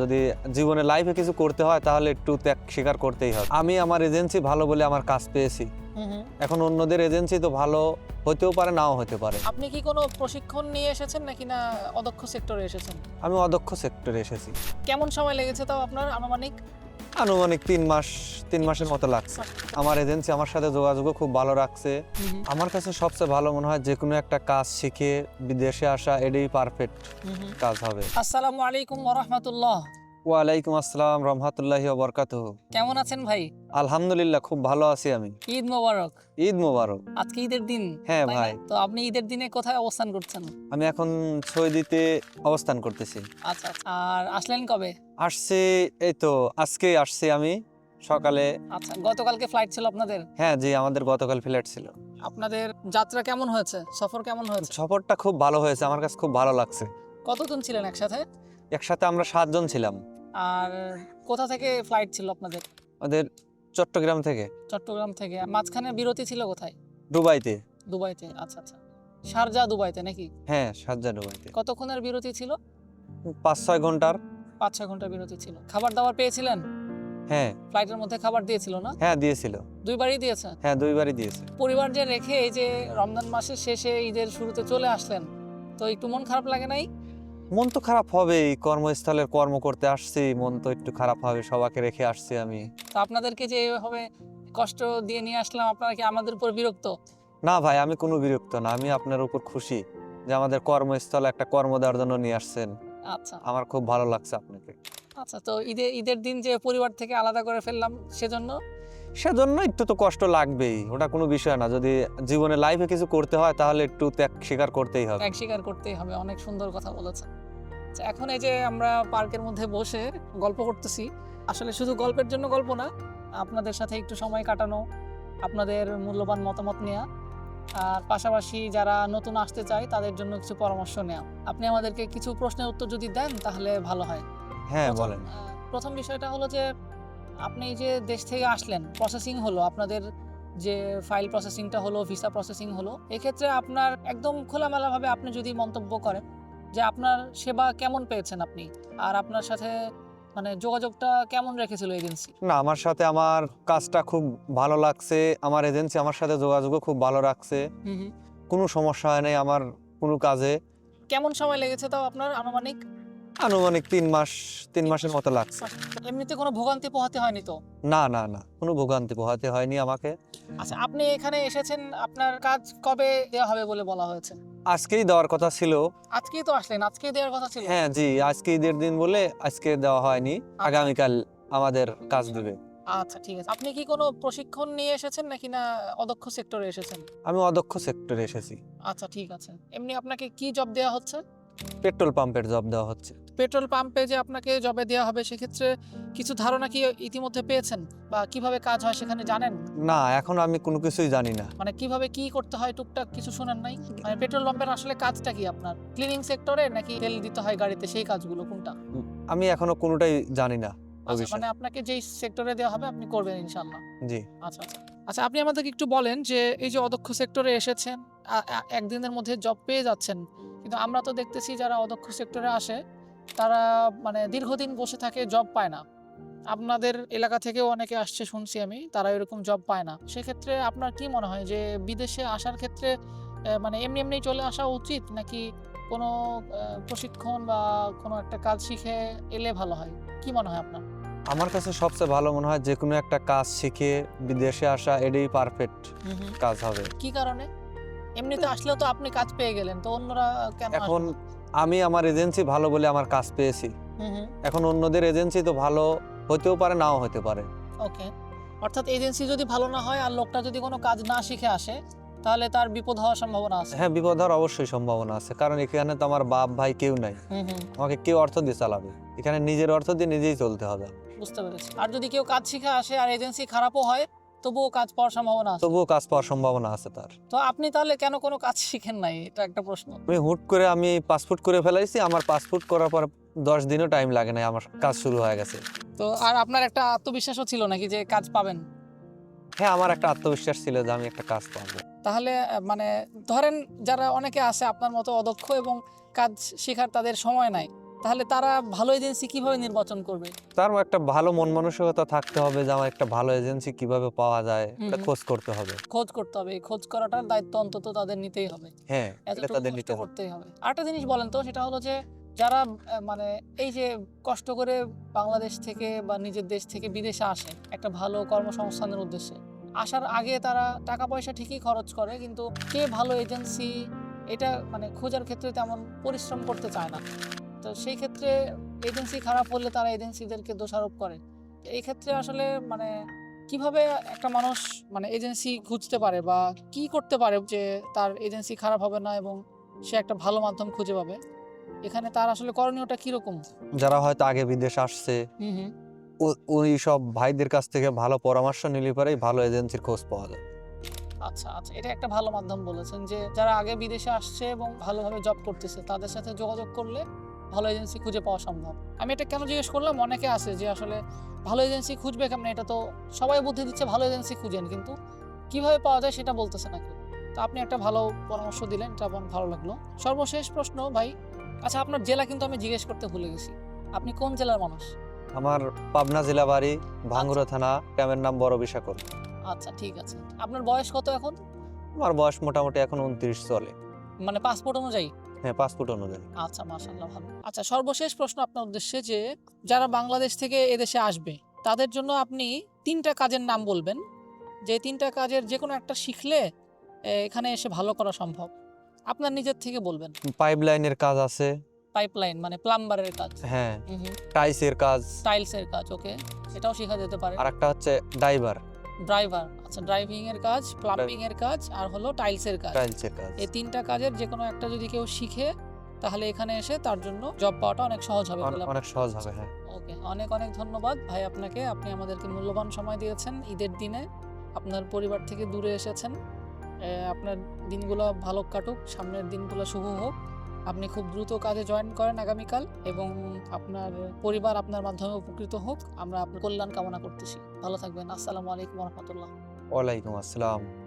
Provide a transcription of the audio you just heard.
যদি জীবনে লাইফে কিছু করতে হয় তাহলে একটু ত্যাগ স্বীকার করতেই হবে। আমি আমার এজেন্সি ভালো বলে আমার কাজ পেয়েছি। এখন অন্যদের এজেন্সি তো ভালো হতেও পারে নাও হতে পারে। আপনি কি কোনো প্রশিক্ষণ নিয়ে এসেছেন নাকি না অদক্ষ সেক্টরে এসেছেন? আমি অদক্ষ সেক্টরে এসেছি। কেমন সময় লেগেছে তাও আপনার আনুমানিক? আনুমানিক তিন মাস তিন মাসের মতো লাগছে। আমার এজেন্সি আমার সাথে যোগাযোগও খুব ভালো রাখছে। আমার কাছে সবচেয়ে ভালো মনে হয় যে কোনো একটা কাজ শিখে বিদেশে আসা এটাই পারফেক্ট কাজ হবে। আসসালামু আলাইকুম ওরহমতুল্লাহ ওয়ালাইকুম আসসালাম রহমতুল্লাহি বরকাত কেমন আছেন ভাই? আলহামদুলিল্লাহ খুব ভালো আছি আমি। ঈদ মোবারক। ঈদ মোবারক। আজকে ঈদের দিন হ্যাঁ ভাই। তো আপনি ঈদের দিনে কোথায় অবস্থান করছেন? আমি এখন সৌদিতে অবস্থান করতেছি। আচ্ছা আচ্ছা। আর আসলেন কবে? আসছি এই তো আজকেই আসছি আমি সকালে। আচ্ছা গতকালকে ফ্লাইট ছিল আপনাদের? হ্যাঁ জি আমাদের গতকাল ফ্লাইট ছিল। আপনাদের যাত্রা কেমন হয়েছে? সফর কেমন হয়েছে? সফরটা খুব ভালো হয়েছে আমার কাছে খুব ভালো লাগছে। কতজন ছিলেন একসাথে? একসাথে আমরা সাতজন ছিলাম। আর কোথা থেকে ফ্লাইট ছিল আপনাদের? আমাদের চট্টগ্রাম থেকে। চট্টগ্রাম থেকে। মাঝখানে বিরতি ছিল কোথায়? দুবাইতে। দুবাইতে আচ্ছা আচ্ছা। শারজা দুবাইতে নাকি? হ্যাঁ সাজ্জা দুবাইতে। কতক্ষণের বিরতি ছিল? পাঁচ ছয় ঘণ্টার। পাঁচ ছয় ঘণ্টা বিরতি ছিল। খাবার দাবার পেয়েছিলেন? হ্যাঁ। ফ্লাইটের মধ্যে খাবার দিয়েছিল না? হ্যাঁ দিয়েছিল। দুইবারই দিয়েছে হ্যাঁ দুইবারই দিয়েছে। পরিবার যে রেখে এই যে রমজান মাসের শেষে ঈদের শুরুতে চলে আসলেন তো একটু মন খারাপ লাগে নাই? মন তো খারাপ হবেই কর্মস্থলের কর্ম করতে আসছি মন তো একটু খারাপ হবে সবাইকে রেখে আসছি আমি। তো আপনাদেরকে যে এভাবে কষ্ট দিয়ে নিয়ে আসলাম আপনারা কি আমাদের উপর বিরক্ত? না ভাই আমি কোনো বিরক্ত না আমি আপনার উপর খুশি যে আমাদের কর্মস্থলে একটা কর্ম দেওয়ার জন্য নিয়ে আসছেন। আচ্ছা। আমার খুব ভালো লাগছে আপনাকে। আচ্ছা তো ঈদের ঈদের দিন যে পরিবার থেকে আলাদা করে ফেললাম সেজন্য? সেজন্য একটু তো কষ্ট লাগবেই ওটা কোনো বিষয় না। যদি জীবনে লাইফে কিছু করতে হয় তাহলে একটু ত্যাগ স্বীকার করতেই হবে। ত্যাগ স্বীকার করতেই হবে অনেক সুন্দর কথা বলেছেন। আচ্ছা, এখন এই যে আমরা পার্কের মধ্যে বসে গল্প করতেছি আসলে শুধু গল্পের জন্য গল্প না আপনাদের সাথে একটু সময় কাটানো আপনাদের মূল্যবান মতামত নেওয়া আর পাশাপাশি যারা নতুন আসতে চায় তাদের জন্য কিছু পরামর্শ নেওয়া আপনি আমাদেরকে কিছু প্রশ্নের উত্তর যদি দেন তাহলে ভালো হয়। হ্যাঁ বলেন। প্রথম বিষয়টা হলো যে আপনি যে দেশ থেকে আসলেন প্রসেসিং হলো আপনাদের যে ফাইল প্রসেসিংটা হলো ভিসা প্রসেসিং হলো এক্ষেত্রে আপনার একদম খোলামেলাভাবে আপনি যদি মন্তব্য করেন যে আপনার সেবা কেমন পেয়েছেন আপনি? আর আপনার সাথে মানে যোগাযোগটা কেমন রেখেছিল এজেন্সি? না আমার সাথে আমার কাজটা খুব ভালো লাগছে। আমার এজেন্সি আমার সাথে যোগাযোগও খুব ভালো রাখছে। কোনো সমস্যা হয় নাই আমার কোনো কাজে। কেমন সময় লেগেছে তাও আপনার আনুমানিক? আনুমানিক তিন মাস তিন মাসের মতো লাগছে। এমনিতে কোনো ভোগান্তি পোহাতে হয়নি তো? না না না কোনো ভোগান্তি পোহাতে হয়নি আমাকে। আচ্ছা আপনি এখানে এসেছেন আপনার কাজ কবে দেওয়া হবে বলে বলা হয়েছে? আজকেই দেওয়ার কথা ছিল। আজকেই তো আসলেন আজকেই দেওয়ার কথা ছিল? হ্যাঁ জি আজকে ঈদের দিন বলে আজকে দেওয়া হয়নি। আগামীকাল আমাদের কাজ দেবে। আচ্ছা ঠিক আছে। আপনি কি কোনো প্রশিক্ষণ নিয়ে এসেছেন নাকি না অদক্ষ সেক্টরে এসেছেন? আমি অদক্ষ সেক্টরে এসেছি। আচ্ছা ঠিক আছে। এমনি আপনাকে কি জব দেওয়া হচ্ছে? পেট্রোল পাম্পের জব দেওয়া হচ্ছে। পেট্রোল পাম্পে যে আপনাকে জবে দেওয়া হবে সেক্ষেত্রে কিছু ধারণা কি ইতিমধ্যে পেয়েছেন? বা কীভাবে কাজ হয় সেখানে জানেন? না এখন আমি কোনো কিছুই জানি না। মানে কীভাবে কি করতে হয় টুকটাক কিছু শোনেন নাই। মানে পেট্রোল পাম্পের আসলে কাজটা কি আপনার? ক্লিনিং সেক্টরে নাকি তেল দিতে হয় গাড়িতে সেই কাজগুলো কোনটা? আমি এখনও কোনোটাই জানি না আচ্ছা মানে আপনাকে যেই সেক্টরে দেওয়া হবে আপনি করবেন ইনশাল্লাহ জি। আচ্ছা আচ্ছা। আচ্ছা আপনি আমাদেরকে একটু বলেন যে এই যে অদক্ষ সেক্টরে এসেছেন আ- আ- একদিনের মধ্যে জব পেয়ে যাচ্ছেন কিন্তু আমরা তো দেখতেছি যারা অদক্ষ সেক্টরে আসে তারা মানে দীর্ঘদিন বসে থাকে জব পায় না। আপনাদের এলাকা থেকেও অনেকে আসছে শুনছি আমি তারা এরকম জব পায় না। সেক্ষেত্রে আপনার কি মনে হয় যে বিদেশে আসার ক্ষেত্রে মানে এমনি এমনি চলে আসা উচিত নাকি কোনো প্রশিক্ষণ বা কোনো একটা কাজ শিখে এলে ভালো হয়? কি মনে হয় আপনার? আমার কাছে সবচেয়ে ভালো মনে হয় যে কোনো একটা কাজ শিখে বিদেশে আসা এটাই পারফেক্ট কাজ হবে। কি কারণে? এমনিতে আসলেও তো আপনি কাজ পেয়ে গেলেন তো অন্যরা কেন এখন আমি আমার এজেন্সি ভালো বলে আমার কাজ পেয়েছি। এখন অন্যদের এজেন্সি তো ভালো হতেও পারে নাও হতে পারে। ওকে। অর্থাৎ এজেন্সি যদি ভালো না হয় আর লোকটা যদি কোনো কাজ না শিখে আসে তাহলে তার বিপদ হওয়ার সম্ভাবনা আছে। হ্যাঁ বিপদ হওয়ার অবশ্যই সম্ভাবনা আছে কারণ এখানে তো আমার বাপ ভাই কেউ নাই। আমাকে কেউ অর্থ দিয়ে চালাবে। এখানে নিজের অর্থ দিয়ে নিজেই চলতে হবে। বুঝতে পেরেছি। আর যদি কেউ কাজ শিখে আসে আর এজেন্সি খারাপও হয় তবুও কাজ পাওয়ার সম্ভাবনা আছে? তবুও কাজ পাওয়ার সম্ভাবনা আছে তার। তো আপনি তাহলে কেন কোনো কাজ শিখেন নাই? এটা একটা প্রশ্ন। আমি হুট করে আমি পাসপোর্ট করে ফেলাইছি আমার পাসপোর্ট করার পর দশ দিনও টাইম লাগে না আমার কাজ শুরু হয়ে গেছে। তো আর আপনার একটা আত্মবিশ্বাসও ছিল নাকি যে কাজ পাবেন? হ্যাঁ আমার একটা আত্মবিশ্বাস ছিল যে আমি একটা কাজ পাবো। তাহলে মানে ধরেন যারা অনেকে আছে আপনার মতো অদক্ষ এবং কাজ শেখার তাদের সময় নাই। তাহলে তারা ভালো এজেন্সি কীভাবে নির্বাচন করবে? তার একটা ভালো মন মানসিকতা থাকতে হবে যে আমার একটা ভালো এজেন্সি কীভাবে পাওয়া যায় এটা খোঁজ করতে হবে। খোঁজ করতে হবে খোঁজ করাটার দায়িত্ব অন্তত তাদের নিতেই হবে। হ্যাঁ এটা তাদের নিতে হবে। করতেই হবে। আরেকটা জিনিস বলেন তো সেটা হলো যে যারা মানে এই যে কষ্ট করে বাংলাদেশ থেকে বা নিজের দেশ থেকে বিদেশে আসে একটা ভালো কর্মসংস্থানের উদ্দেশ্যে আসার আগে তারা টাকা পয়সা ঠিকই খরচ করে কিন্তু কে ভালো এজেন্সি এটা মানে খোঁজার ক্ষেত্রে তেমন পরিশ্রম করতে চায় না। তো সেই ক্ষেত্রে এজেন্সি খারাপ হলে তারা এজেন্সিদেরকে দোষারোপ করে। এই ক্ষেত্রে আসলে মানে কীভাবে একটা মানুষ মানে এজেন্সি খুঁজতে পারে বা কি করতে পারে যে তার এজেন্সি খারাপ হবে না এবং সে একটা ভালো মাধ্যম খুঁজে পাবে? এখানে তার আসলে করণীয়টা কীরকম? যারা হয়তো আগে বিদেশ আসছে ওই সব ভাইদের কাছ থেকে ভালো পরামর্শ নিলে পরেই ভালো এজেন্সির খোঁজ পাওয়া যায়। আচ্ছা আচ্ছা। এটা একটা ভালো মাধ্যম বলেছেন যে যারা আগে বিদেশে আসছে এবং ভালোভাবে জব করতেছে তাদের সাথে যোগাযোগ করলে ভালো এজেন্সি খুঁজে পাওয়া সম্ভব। আমি এটা কেন জিজ্ঞেস করলাম? অনেকে আছে যে আসলে ভালো এজেন্সি খুঁজবে কেমন? এটা তো সবাই বুদ্ধি দিচ্ছে ভালো এজেন্সি খুঁজেন কিন্তু কীভাবে পাওয়া যায় সেটা বলতেছে না কেউ। তো আপনি একটা ভালো পরামর্শ দিলেন এটা আমার ভালো লাগল। সর্বশেষ প্রশ্ন ভাই আচ্ছা আপনার জেলা কিন্তু আমি জিজ্ঞেস করতে ভুলে গেছি। আপনি কোন জেলার মানুষ? আমার পাবনা জেলা বাড়ি ভাঙ্গুরা থানা গ্রামের নাম বড় বিশাকর আচ্ছা ঠিক আছে। আপনার বয়স কত এখন? আমার বয়স মোটামুটি এখন উনত্রিশ চলে। মানে পাসপোর্ট অনুযায়ী? হ্যাঁ পাসপোর্ট অনুযায়ী। আচ্ছা মাশাআল্লাহ ভালো। আচ্ছা সর্বশেষ প্রশ্ন আপনার উদ্দেশ্যে যে যারা বাংলাদেশ থেকে এদেশে আসবে তাদের জন্য আপনি তিনটা কাজের নাম বলবেন। যে তিনটা কাজের যে কোনো একটা শিখলে এখানে এসে ভালো করা সম্ভব। আপনার নিজের থেকে বলবেন। পাইপ লাইনের কাজ আছে। পাইপলাইন মানে প্লাম্বারের কাজ। হ্যাঁ। টাইসের কাজ। টাইলসের কাজ ওকে। এটাও শেখা যেতে পারে। আর একটা হচ্ছে ড্রাইভার ড্রাইভার। আচ্ছা ড্রাইভিং এর কাজ প্লাম্বিং এর কাজ আর হলো টাইলসের কাজ। টাইলসের কাজ। এই তিনটা কাজের যে কোনো একটা যদি কেউ শিখে তাহলে এখানে এসে তার জন্য জব পাওয়াটা অনেক সহজ হবে অনেক- সহজ হবে হ্যাঁ। ওকে অনেক অনেক ধন্যবাদ। ভাই আপনাকে আপনি আমাদেরকে মূল্যবান সময় দিয়েছেন ঈদের দিনে। আপনার পরিবার থেকে দূরে এসেছেন। আপনার দিনগুলো ভালো কাটুক সামনের দিনগুলো শুভ হোক। আপনি খুব দ্রুত কাজে জয়েন করেন আগামীকাল এবং আপনার পরিবার আপনার মাধ্যমে উপকৃত হোক। আমরা আপনার কল্যাণ কামনা করতেছি। ভালো থাকবেন। আসসালামু আলাইকুম রহমতুল্লাহ। ওয়ালাইকুম আসসালাম।